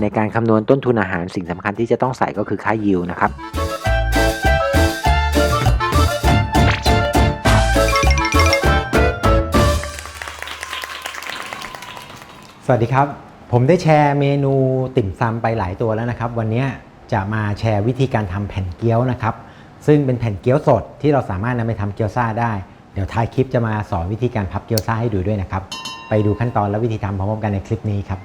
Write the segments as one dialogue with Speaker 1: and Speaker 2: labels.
Speaker 1: ในการคำนวณต้นทุนอาหารสิ่งสำคัญที่จะต้องใส่ก็คือค่ายิวนะครับ
Speaker 2: สวัสดีครับ ผมได้แชร์เมนูติ่มซำไปหลายตัวแล้วนะครับ วันนี้จะมาแชร์วิธีการทำแผ่นเกี๊ยวนะครับ ซึ่งเป็นแผ่นเกี๊ยวสดที่เราสามารถนำไปทำเกี๊ยวซ่าได้ เดี๋ยวท้ายคลิปจะมาสอนวิธีการพับเกี๊ยวซ่าให้ดูด้วยนะครับ ไปดูขั้นตอนและวิธีทำพร้อมๆกันในคลิปนี้ครับ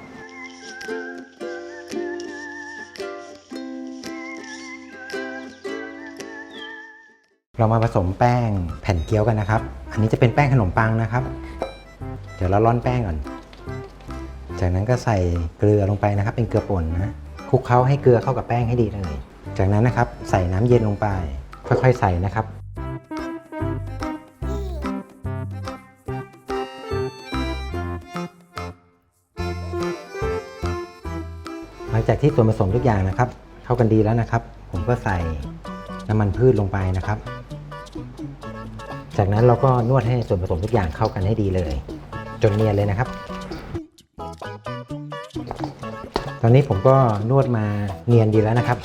Speaker 2: เรามาผสมแป้งแผ่นเกี๊ยวกันนะครับ อันนี้จะเป็นแป้งขนมปังนะครับ เดี๋ยวเราร่อนแป้งก่อน จากนั้นก็ใส่เกลือลงไปนะครับ เป็นเกลือป่นนะคลุกเคล้าให้เกลือเข้ากับแป้งให้ดีเลย จากนั้นนะครับใส่น้ำเย็นลงไป ค่อยๆใส่นะครับหลังจากที่ส่วนผสมทุกอย่างนะครับ เข้ากันดีแล้วนะครับ ผมก็ใส่น้ำมันพืชลงไปนะครับ จากนั้นเราก็นวดให้ส่วนผสมทุกอย่างเข้ากันให้ดีเลย จนเนียนเลยนะครับ ตอนนี้ผมก็นวดมาเนียนดีแล้วนะครับ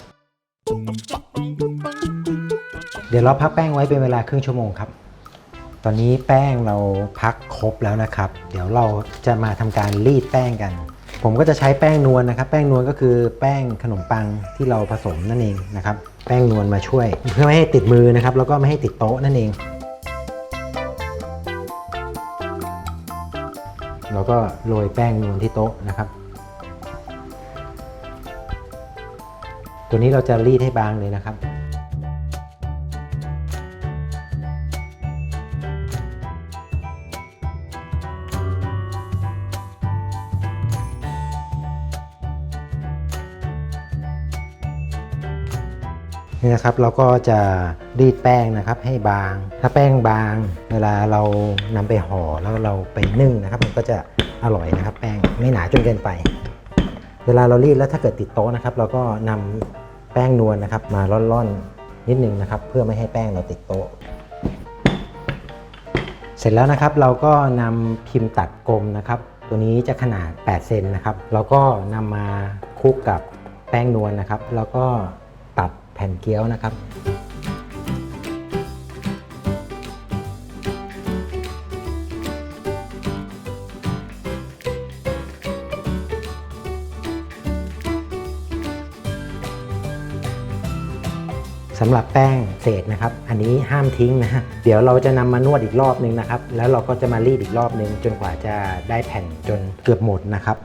Speaker 2: เดี๋ยวเราพักแป้งไว้เป็นเวลาครึ่งชั่วโมงครับ ตอนนี้แป้งเราพักครบแล้วนะครับ เดี๋ยวเราจะมาทำการรีดแป้งกัน ผมก็จะใช้แป้งนวลนะครับ แป้งนวลก็คือแป้งขนมปังที่เราผสมนั่นเองนะครับ แป้งนวลมาช่วย เพื่อไม่ให้ติดมือนะครับ แล้วก็ไม่ให้ติดโต๊ะนั่นเอง เราก็โรยแป้งนวลที่โต๊ะนะครับ ตัวนี้เราจะรีดให้บางเลยนะครับ นี่นะครับเราก็จะรีดแป้งนะครับให้บาง ถ้าแป้งบาง เวลาเรานำไปห่อแล้วเราไปนึ่งนะครับ มันก็จะอร่อยนะครับ แป้งไม่หนาจนเกินไป เวลาเรารีดแล้วถ้าเกิดติดโต๊ะนะครับ เราก็นำแป้งนวลนะครับ มาร่อนๆนิดนึงนะครับ เพื่อไม่ให้แป้งเราติดโต๊ะเสร็จแล้วนะครับเราก็นำพิมพ์ตัดกลมนะครับ ตัวนี้จะขนาด 8 เซนนะครับ เราก็นำมาคลุกกับแป้งนวลนะครับ แล้วก็ แผ่นเกี๊ยวนะครับ สำหรับแป้งเศษนะครับ อันนี้ห้ามทิ้งนะ เดี๋ยวเราจะนำมานวดอีกรอบนึงนะครับ แล้วเราก็จะมารีดอีกรอบนึง จนกว่าจะได้แผ่นจนเกือบหมดนะครับ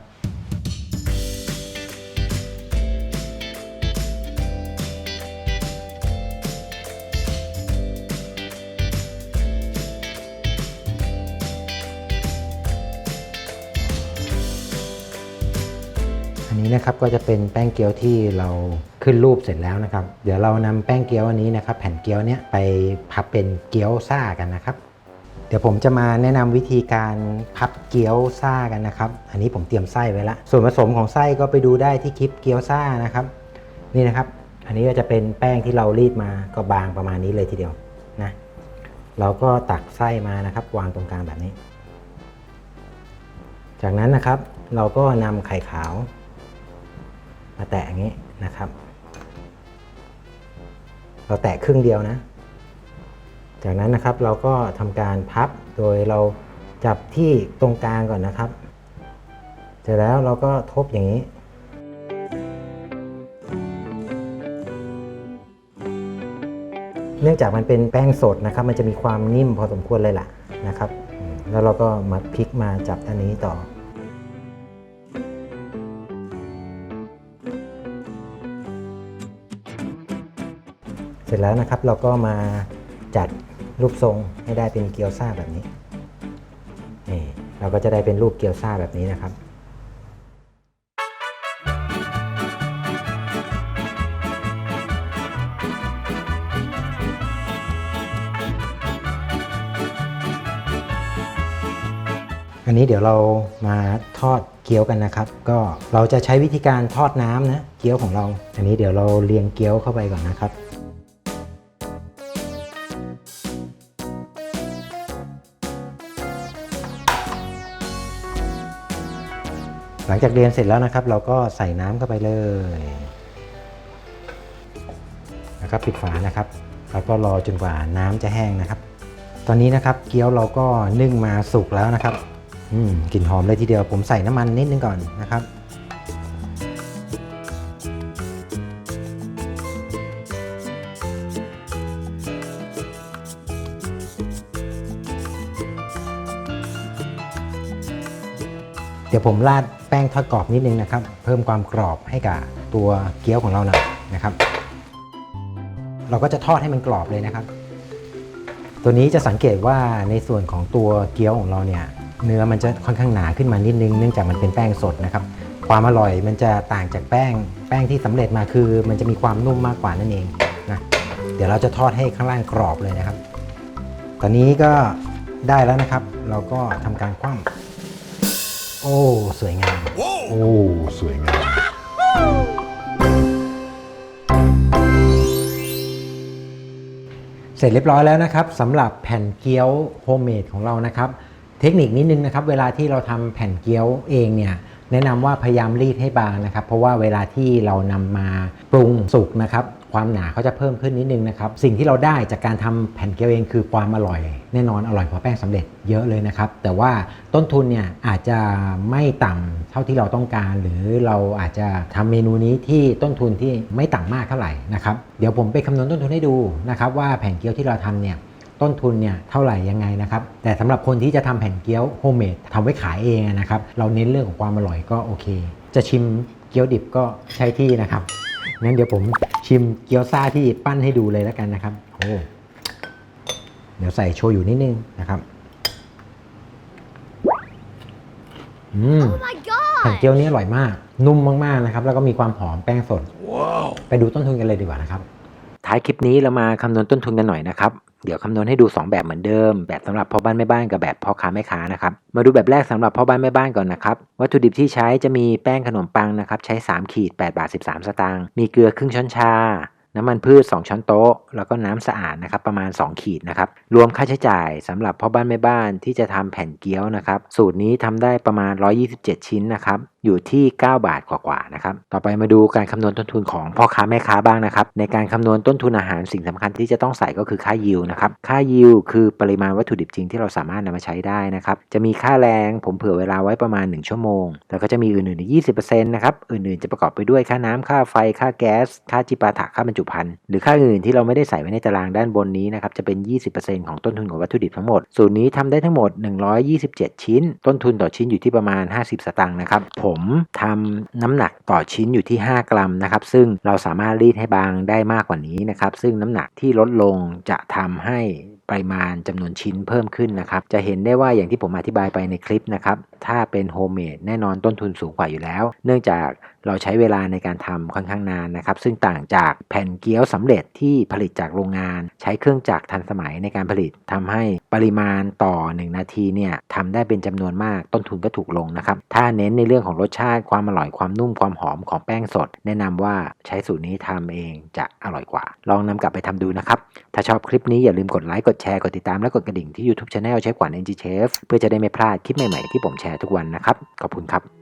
Speaker 2: นี้นะครับก็จะเป็นแป้งเกี๊ยวที่เราขึ้นรูปเสร็จแล้วนะครับ เดี๋ยวเรานำแป้งเกี๊ยวอันนี้นะครับ แผ่นเกี๊ยวเนี้ยไปพับเป็นเกี๊ยวซ่ากันนะครับ เดี๋ยวผมจะมาแนะนำวิธีการพับเกี๊ยวซ่ากันนะครับ อันนี้ผมเตรียมไส้ไว้ละส่วนผสมของไส้ก็ไปดูได้ที่คลิปเกี๊ยวซ่านะครับ นี่นะครับ อันนี้ก็จะเป็นแป้งที่เรารีดมาก็บางประมาณนี้เลยทีเดียวนะเราก็ตักไส้มานะครับ วางตรงกลางแบบนี้ จากนั้นนะครับเราก็นำไข่ขาว มาแตะอย่างนี้นะครับ เราแตะครึ่งเดียวนะ จากนั้นนะครับเราก็ทำการพับโดยเราจับที่ตรงกลางก่อนนะครับเสร็จแล้วเราก็ทบอย่างนี้เนื่องจากมันเป็นแป้งสดนะครับ มันจะมีความนิ่มพอสมควรเลยล่ะนะครับ แล้วเราก็มาพลิกมาจับอันนี้ต่อ สร็จแล้วนะครับเราก็มาจัดรูปทรงให้ได้เป็นเกี๊ยวซ่าแบบนี้นี่เราก็จะได้เป็นรูปเกี๊ยวซ่าแบบนี้นะครับอันนี้เดี๋ยวเรามาทอดเกี๊ยวกันนะครับ ก็เราจะใช้วิธีการทอดน้ำนะเกี๊ยวของเรา อันนี้เดี๋ยวเราเรียงเกี๊ยวเข้าไปก่อนนะครับ หลังจากเรียนเสร็จแล้วนะครับ เราก็ใส่น้ำเข้าไปเลยนะครับปิดฝานะครับแล้วก็รอจนกว่าน้ำจะแห้งนะครับ ตอนนี้นะครับเกี๊ยวเราก็นึ่งมาสุกแล้วนะครับอืมกลิ่นหอมเลยทีเดียวผมใส่น้ำมันนิดนึงก่อนนะครับเดี๋ยวผมราด แป้งทอดกรอบนิดนึงนะครับ เพิ่มความกรอบให้กับตัวเกี๊ยวของเราหน่อยนะครับ เราก็จะทอดให้มันกรอบเลยนะครับ ตัวนี้จะสังเกตว่าในส่วนของตัวเกี๊ยวของเราเนี่ยเนื้อมันจะค่อนข้างหนาขึ้นมานิดนึงเนื่องจากมันเป็นแป้งสดนะครับ ความอร่อยมันจะต่างจากแป้ง แป้งที่สำเร็จมาคือ มันจะมีความนุ่มมากกว่านั่นเองนะเดี๋ยวเราจะทอดให้ข้างล่างกรอบเลยนะครับ ตอนนี้ก็ได้แล้วนะครับ เราก็ทำการคว่ำ โอ้ สวยงาม
Speaker 3: โอ้ สวยงาม
Speaker 2: เสร็จเรียบร้อยแล้วนะครับสำหรับแผ่นเกี๊ยวโฮมเมดของเรานะครับ เทคนิคนิดนึงนะครับ เวลาที่เราทำแผ่นเกี๊ยวเองเนี่ยแนะนำว่าพยายามรีดให้บางนะครับ เพราะว่าเวลาที่เรานำมาปรุงสุกนะครับ ความหนาเขาจะเพิ่มขึ้นนิดนึงนะครับสิ่งที่เราได้จากการทำแผ่นเกี๊ยวเองคือความอร่อย แน่นอนอร่อยกว่าแป้งสำเร็จเยอะเลยนะครับ แต่ว่าต้นทุนเนี่ยอาจจะไม่ต่ำเท่าที่เราต้องการ หรือเราอาจจะทำเมนูนี้ที่ต้นทุนที่ไม่ต่ำมากเท่าไหร่นะครับเดี๋ยวผมไปคำนวณต้นทุนให้ดูนะครับว่าแผ่นเกี๊ยวที่เราทำเนี่ยต้นทุนเนี่ยเท่าไหร่ยังไงนะครับแต่สำหรับคนที่จะทำแผ่นเกี๊ยวโฮมเมดทำไว้ขายเองนะครับเราเน้นเรื่องของความอร่อยก็โอเค จะชิมเกี๊ยวดิบก็ใช้ที่นะครับ งั้นเดี๋ยวผมชิมเกี๊ยวซ่าที่ปั้นให้ดูเลยแล้วกันนะครับโอ้เดี๋ยวใส่โชยุนิดนึงนะครับอืม
Speaker 4: Oh my god!
Speaker 2: แผ่นเกี๊ยวนี้อร่อยมาก นุ่มมากๆนะครับ แล้วก็มีความหอมแป้งสด
Speaker 3: ว้าว
Speaker 2: ไปดูต้นทุนกันเลยดีกว่านะครับ
Speaker 1: ท้ายคลิปนี้เรามาคำนวณต้นทุนกันหน่อยนะครับ เดี๋ยวคำนวณให้ดู 2 แบบเหมือนเดิม แบบสำหรับพ่อบ้านแม่บ้านกับแบบพ่อค้าแม่ค้านะครับ มาดูแบบแรกสำหรับพ่อบ้านแม่บ้านก่อนนะครับ วัตถุดิบที่ใช้จะมีแป้งขนมปังนะครับ ใช้ 3 ขีด8บาท13 สตางค์ มีเกลือครึ่งช้อนชา น้ำมันพืช 2 ช้อนโต๊ะ แล้วก็น้ำสะอาดนะครับประมาณ 2 ขีดนะครับ รวมค่าใช้จ่ายสำหรับพ่อบ้านแม่บ้านที่จะทำแผ่นเกี๊ยวนะครับ สูตรนี้ทำได้ประมาณ 127 ชิ้นนะครับอยู่ที่ 9 บาทกว่าๆนะครับ ต่อไปมาดูการคำนวณต้นทุนของพ่อค้าแม่ค้าบ้างนะครับ ในการคำนวณต้นทุนอาหารสิ่งสำคัญที่จะต้องใส่ก็คือค่ายิวนะครับ ค่ายิวคือปริมาณวัตถุดิบจริงที่เราสามารถนำมาใช้ได้นะครับ จะมีค่าแรงผมเผื่อเวลาไว้ประมาณ 1 ชั่วโมง แล้วก็จะมีอื่นๆอีก20%นะครับ อื่นๆจะประกอบไปด้วยค่าน้ำค่าไฟ ค่าแก๊ส ค่าจิปาถะ ค่าบรรจุภัณฑ์ หรือค่าอื่นที่เราไม่ได้ใส่ไว้ในตารางด้านบนนี้นะครับ จะเป็น 20%ของต้นทุนของวัตถุดิบทั้งหมด สูตรนี้ทำได้ทั้งหมด 127 ชิ้น ต้นทุนต่อชิ้นอยู่ที่ประมาณ 50 สตางค์นะครับผมทำน้ำหนักต่อชิ้นอยู่ที่ 5 กรัมนะครับ ซึ่งเราสามารถรีดให้บางได้มากกว่านี้นะครับ ซึ่งน้ำหนักที่ลดลงจะทำให้ปริมาณจำนวนชิ้นเพิ่มขึ้นนะครับ จะเห็นได้ว่าอย่างที่ผมอธิบายไปในคลิปนะครับ ถ้าเป็นโฮมเมดแน่นอนต้นทุนสูงกว่าอยู่แล้ว เนื่องจากเราใช้เวลาในการทำค่อนข้างนานนะครับ ซึ่งต่างจากแผ่นเกี๊ยวสำเร็จที่ผลิตจากโรงงาน ใช้เครื่องจักรทันสมัยในการผลิตทำให้ปริมาณต่อ 1 นาทีเนี่ยทำได้เป็นจำนวนมากต้นทุนก็ถูกลงนะครับ ถ้าเน้นในเรื่องของรสชาติความอร่อยความนุ่มความหอมของแป้งสด แนะนำว่าใช้สูตรนี้ทำเองจะอร่อยกว่า ลองนำกลับไปทำดูนะครับ ถ้าชอบคลิปนี้อย่าลืมกดไลค์กดแชร์กดติดตามและกดกระดิ่งที่ YouTube Channel เชฟกว่า NG Chef เพื่อจะได้ไม่พลาดคลิปใหม่ๆที่ผมแชร์ทุกวันนะครับ ขอบคุณครับ